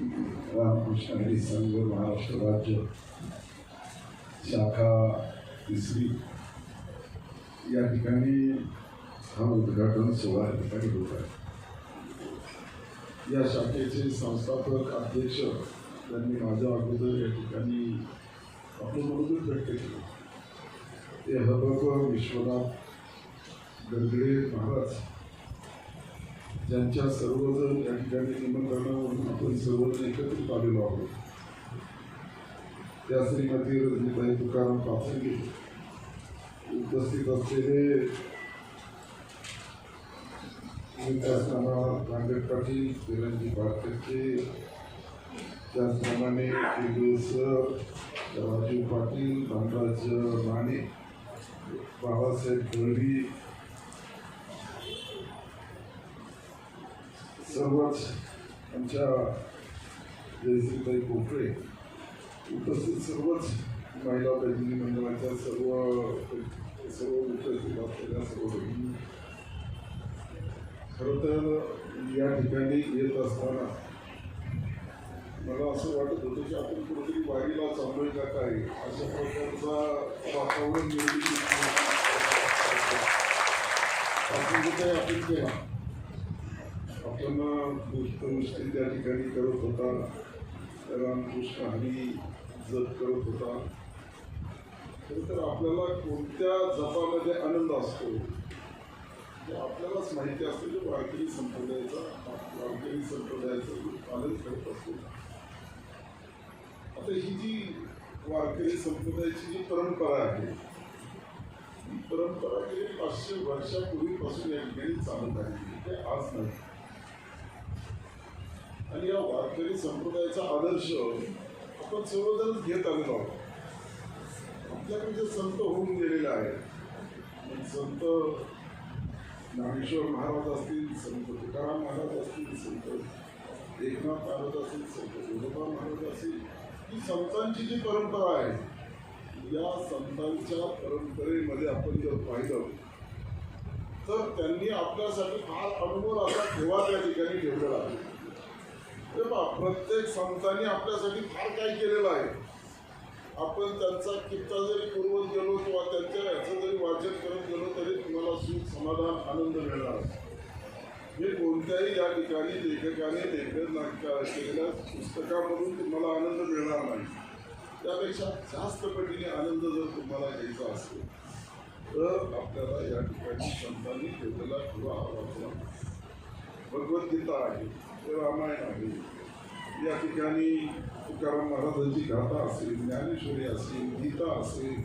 रामकृष्ण हरी संघ महाराष्ट्र राज्य शाखा तिसरी. या ठिकाणी हा उद्घाटन सोहळा या ठिकाणी होत आहे. या शाखेचे संस्थापक अध्यक्ष त्यांनी माझ्या अगोदर या ठिकाणी आपलं भेट व्यक्त केलं. ते हबक विश्वनाथ गडगडे महाराज ज्यांच्या सर्वजण या ठिकाणी निमंत्रणावरून आपण सर्वजण एकत्रित आलेलो आहोत. त्या श्रीमती रजनीताई तुकाराम पाचंगे उपस्थित असलेले विकास नांदेड पाटील विरंजी पाटके त्याचप्रमाणे केडू सर राजीव पाटील धनराज माने बाबासाहेब दळवी सर्वच आमच्या जयसिंगताई कोपरे उपस्थित सर्वच महिला प्रतिनिधी मंडळाच्या सर्व सर्व उपस्थित असलेल्या सर्व भगिनी. खरं तर या ठिकाणी येत असताना मला असं वाटत होतं की आपण कुठेतरी वारीला चाललोय का काय अशा प्रकारचा वातावरण निर्मिती आपण काही आपण केला आपण गोष्ट गोष्टी त्या ठिकाणी करत होता. रामकृष्ण हरी जप करत होता. खरं तर आपल्याला कोणत्या जपामध्ये आनंद असतो हे आपल्यालाच माहिती असते की वारकरी संप्रदायाचा वारकरी संप्रदायाचं पालन करत असतो. आता ही जी वारकरी संप्रदायाची जी परंपरा आहे ही परंपरा गेली पाचशे वर्षापूर्वीपासून या ठिकाणी चालत आहे. ते आज नाही. आणि या वारकरी संप्रदायाचा आदर्श आपण सर्वजण घेत आलेलो आहोत. आपल्याकडे जे संत होऊन गेलेले आहेत संत ज्ञानेश्वर महाराज असतील संत तुकाराम महाराज असतील संत एकनाथ महाराज असतील संत गोदोबा महाराज असतील ही संतांची जी परंपरा आहे या संतांच्या परंपरेमध्ये आपण जर पाहिलं तर त्यांनी आपल्यासाठी फार अनुभव असा ठेवा त्या ठिकाणी ठेवलेला आहे. हे बा प्रत्येक संतांनी आपल्यासाठी फार काही केलेलं आहे. आपण त्यांचा किस्सा जरी पुरवत गेलो किंवा त्यांच्या याचं जरी वाचन करत गेलो तरी तुम्हाला सुख समाधान आनंद मिळणार हे कोणत्याही या ठिकाणी लेखकाने लेखन केलेल्या पुस्तकामधून तुम्हाला आनंद मिळणार नाही. त्यापेक्षा जास्त पटीने आनंद जर तुम्हाला घ्यायचा असेल तर आपल्याला या ठिकाणी संतांनी केलेला किंवा आवाज भगवद्गीता आहे. रामायण आहे या ठिकाणी तुकाराम महाराजांची गाथा असेल ज्ञानेश्वरी असेल गीता असेल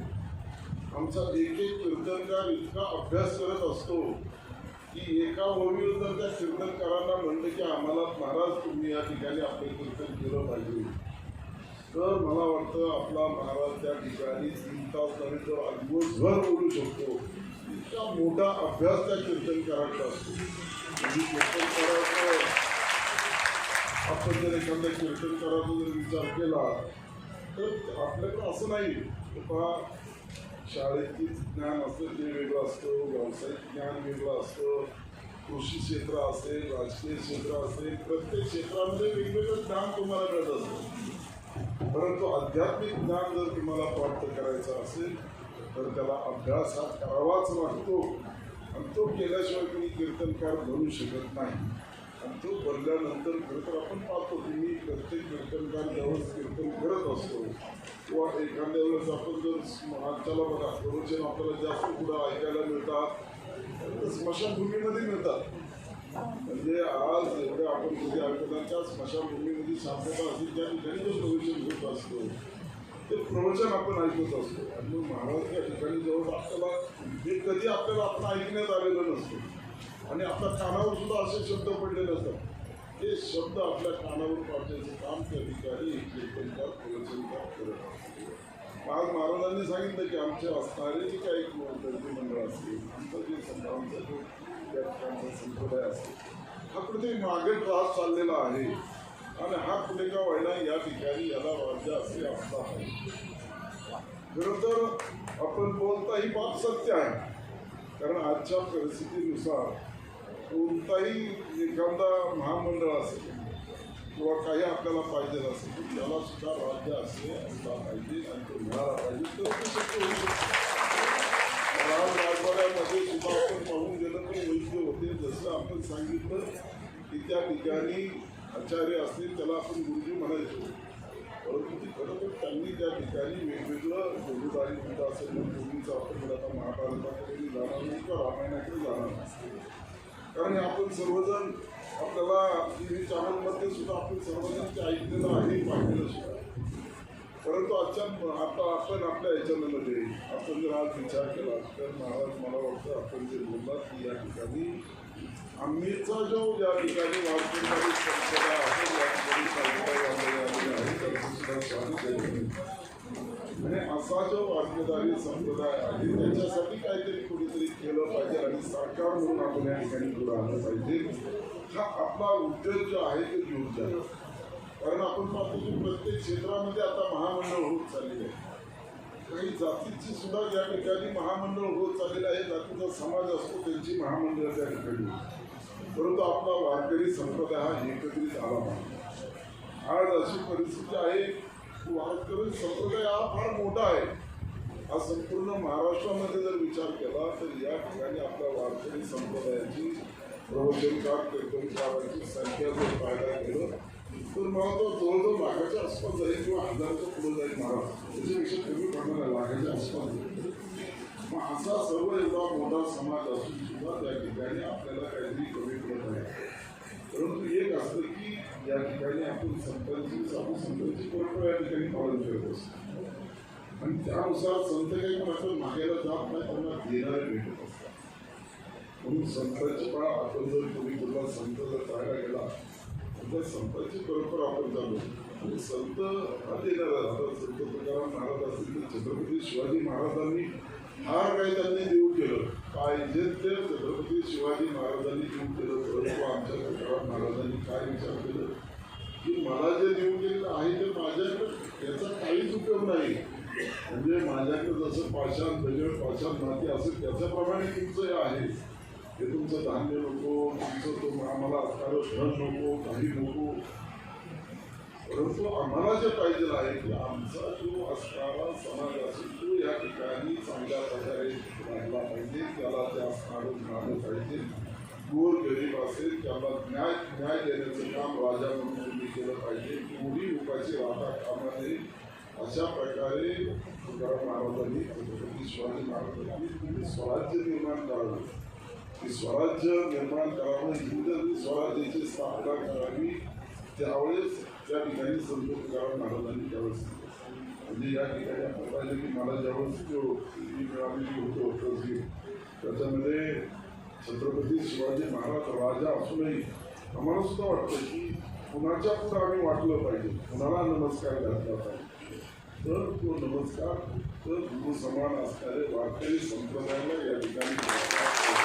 आमचा एक एक कीर्तनकार इतका अभ्यास करत असतो की एका ओळीवर जर त्या कीर्तनकारांना म्हणलं की आम्हाला महाराज तुम्ही या ठिकाणी आपले कीर्तन केलं पाहिजे तर मला वाटतं आपला महाराज त्या ठिकाणी तीन तास नव्हे तर दिवसभर बोलू शकतो इतका मोठा अभ्यास त्या कीर्तनकाराचा असतो कीर्तनकाराचं आपण जर एखाद्या कीर्तनकाराचा जर विचार केला तर आपल्याकडं असं नाही. की शाळेतील ज्ञान असतं ते वेगळं असतं व्यावसायिक ज्ञान वेगळं असतं कृषी क्षेत्र असेल राजकीय क्षेत्र असेल प्रत्येक क्षेत्रामध्ये वेगवेगळं ज्ञान तुम्हाला मिळत असतं. परंतु आध्यात्मिक ज्ञान जर तुम्हाला प्राप्त करायचं असेल तर त्याला अभ्यास हा करावाच लागतो. आणि तो केल्याशिवाय कोणी कीर्तनकार बनू शकत नाही. आणि तो भरल्यानंतर खरं तर आपण पाहतो की मी प्रत्येक कीर्तनकार ज्यावेळेस कीर्तन करत असतो. किंवा एखाद्या वेळेस आपण जर महाराष्ट्राला बघा प्रवचन आपल्याला जास्त पुढं ऐकायला मिळतात तर स्मशानभूमीमध्ये मिळतात. म्हणजे आज एवढ्या आपण कधी ऐकताच्या स्मशानभूमीमध्ये शांतता असेल त्या ठिकाणी जो प्रवचन होत असतो ते प्रवचन आपण ऐकत असतो. आणि महाराज त्या ठिकाणी जवळ आपल्याला हे कधी आपल्याला आपण ऐकण्यात आलेलं नसतं. आणि आपल्या कानावर सुद्धा असे शब्द पडलेले असतात. ते शब्द आपल्या कानावर पाडण्याचं काम ते अधिकारी कीर्तनकार प्रवचनकार करत असतो आज महाराजांनी सांगितलं की आमचे असणारे जे काही मंडळ असतील आमचा जे संतांचा जो त्या संप्रदाय असेल हा कुठेतरी मागे त्रास चाललेला आहे. आणि हा कुठे का व्हायला या ठिकाणी याला राज्य असे असता आहे. खरं तर आपण बोलता ही बाब सत्य आहे. कारण आजच्या परिस्थितीनुसार कोणताही एखादा महामंडळ असेल, किंवा काही आपल्याला पाहिजे असेल, त्याला सुद्धा राज्य असला पाहिजे, आणि तो मिळाला पाहिजे तर ते शक्य राम राजवाड्यामध्ये सुद्धा आपण पाहून गेलं तर वैद्य होते, जसं आपण सांगितलं की त्या ठिकाणी आचार्य असतील, त्याला आपण गुरुजी म्हणायचो. परंतु ते खरं तर त्यांनी त्या ठिकाणी वेगवेगळं जोडीदारी होतं असेल आपण जाणार नाही, किंवा रामायणाकडे जाणार नाही. कारण आपण सर्वजण आपल्याला टी व्ही चॅनलमध्ये सुद्धा आपण सर्वजण ते ऐकलेलं आहे पाहिलेलं सुद्धा परंतु आजच्या आता आपण आपल्या याच्यामध्ये आपण जर आज विचार केला तर महाराज मला वाटतं आपण जे बोललात की या ठिकाणी आम्हीचा जो या ठिकाणी वारकरी आहे या सुद्धा स्वागत आहे. असा जो वारकरी संप्रदाय आहे त्याच्यासाठी काहीतरी कुणीतरी केलं पाहिजे आणि सरकार म्हणून आपण या ठिकाणी पुढे आलं पाहिजे. हा आपला उद्योग जो आहे तो घेऊन जाईल कारण आपण पाहतो की प्रत्येक क्षेत्रामध्ये आता महामंडळ होत चाललेले आहे. काही जातीची सुद्धा या ठिकाणी महामंडळ होत चाललेलं आहे जातीचा समाज असतो त्यांची महामंडळ त्या ठिकाणी परंतु आपला वारकरी संप्रदाय हा एकत्रित आला नाही आज अशी परिस्थिती आहे वारकरी संप्रदाय हा फार मोठा आहे. हा संपूर्ण महाराष्ट्रामध्ये जर विचार केला तर या ठिकाणी आपल्या वारकरी संप्रदायाची प्रवचनकार कीर्तनकारांची संख्या जर पाहायला गेलं तर मला तो जवळजवळ लाखाच्या आसपास जाईल किंवा हजारच्या पुढे जाईल महाराज. त्याच्यापेक्षा कमी प्रमाणात लाखाच्या आसपास मग असा सर्व एवढा मोठा समाज असून सुद्धा त्या ठिकाणी आपल्याला काहीतरी कमी पडत आहे. परंतु एक असतं या ठिकाणी आपण संतांची साधू संतांची परंपरा या ठिकाणी पालन करत असतो आणि त्यानुसार संत काही पण मागेला मागायला जात नाही त्यांना देणारे भेटत असतात म्हणून संतांची काळ आपण जर तुम्ही कुठला संत जर पाहायला गेला तर त्या संतांची परंपरा आपण चालू आणि संत हा देणारा आता संत तुकाराम महाराज असतील तर छत्रपती शिवाजी महाराजांनी फार काही त्यांनी देऊ केलं. पाहिजे ते शिवाजी महाराजांनी देऊ केलं परंतु आमच्या सरकारात महाराजांनी काय विचार केलं? की मला जे देऊ केलेलं आहे ते माझ्याकडे याचा काहीच उपयोग नाही. म्हणजे माझ्याकडे जसं पाषाण दगड पाषाण माती असेल त्याच्याप्रमाणे तुमचं हे आहे. हे तुमचं धान्य नको तुमचं तो आम्हाला असणारं धन नको काही नको. परंतु आम्हाला जे पाहिजे आहे की आमचा जो असणारा समाज असेल तो या ठिकाणी चांगल्या प्रकारे राहिला पाहिजे. त्याला ते असणारं मिळालं पाहिजे. गोर गरीब असेल त्याला न्याय न्याय देण्याचं काम राजा म्हणून तुम्ही केलं पाहिजे. कोणी लोकांची राहता कामा नये अशा प्रकारे तुकाराम महाराजांनी छत्रपती शिवाजी महाराजांनी तुम्ही स्वराज्य निर्माण करावं की स्वराज्य निर्माण करावं. हिंदू स्वराज्याची स्थापना करावी. त्यावेळेस त्या ठिकाणी संतोष गावात महाराजांनी त्यावेळेस म्हणजे या ठिकाणी आपण पाहिजे की मला ज्यावेळेस जो ही मिळालेली होतो त्याच्यामध्ये छत्रपती शिवाजी महाराज राजा असूनही आम्हाला सुद्धा वाटतं की कुणाच्या पुढं आम्ही वाटलं पाहिजे कुणाला नमस्कार घातला पाहिजे. तर तो नमस्कार तर गुरु समान असणारे वारकरी संप्रदायाला या ठिकाणी नमस्कार करतो.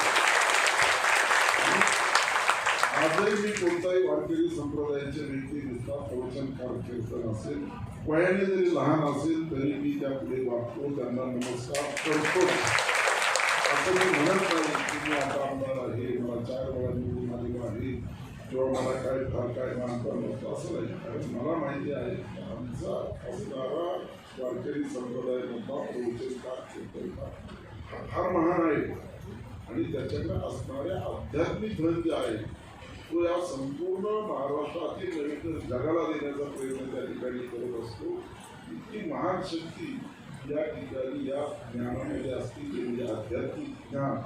आजही मी कोणताही वारकरी संप्रदायाचे व्यक्ती दिसतात प्रवचनकार कीर्तन असेल वयाने जरी लहान असेल तरी मी त्या पुढे वागतो त्यांना नमस्कार करतो. असं मी म्हणत नाही की मी आता आमदार आहे मला चार वेळा निवडून आलेलो आहे किंवा मला काय फार काय मानता नसतं असं नाही. कारण मला माहिती आहे आमचा असणारा वारकरी संप्रदाय प्रवचनकार कीर्तनकार हा फार महान आहे. आणि त्याच्याकडे असणारे आध्यात्मिक धन जे आहे तो या संपूर्ण महाराष्ट्रातील नवीन तर जगाला देण्याचा प्रयत्न त्या ठिकाणी करत असतो. इतकी महान शक्ती या ठिकाणी या ज्ञानामध्ये असतील ते म्हणजे आध्यात्मिक ज्ञान.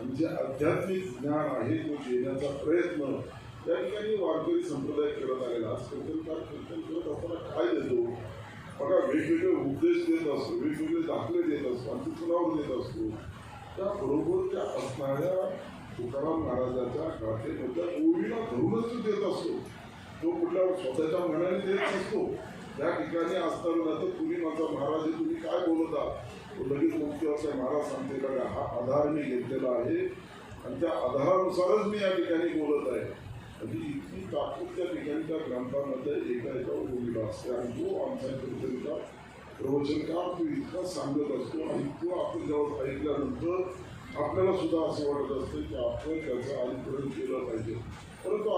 आणि जे आध्यात्मिक ज्ञान आहे तो देण्याचा प्रयत्न या ठिकाणी वारकरी संप्रदाय करत आलेला आज कीर्तनकार कीर्तन करत असताना काय देतो? बघा वेगवेगळे उपदेश देत असतो वेगवेगळे दाखले देत असतो आणि कुणावर देत असतो. त्याबरोबर त्या असणाऱ्या तुकाराम महाराजाच्या गाठेमधल्या ओळीला धरूनच तो देत असतो. तो कुठल्या स्वतःच्या मनाने देत नसतो. या ठिकाणी असताना तर तुम्ही माझा महाराज तुम्ही काय बोलत आहात? तो लगेच मुक्तीवरचा महाराज सांगते का हा आधार मी घेतलेला आहे आणि त्या आधारानुसारच मी या ठिकाणी बोलत आहे. म्हणजे इतकी ताकद त्या ठिकाणी त्या ग्रंथामध्ये एका एका ओळीला असते आणि तो आमचा कीर्तनकार प्रवचनकार तो इतका सांगत असतो आणि तो आपण जेव्हा ऐकल्यानंतर आपल्याला सुद्धा असं वाटत असतं की आपण त्याचं अनुकरण केलं पाहिजे. परंतु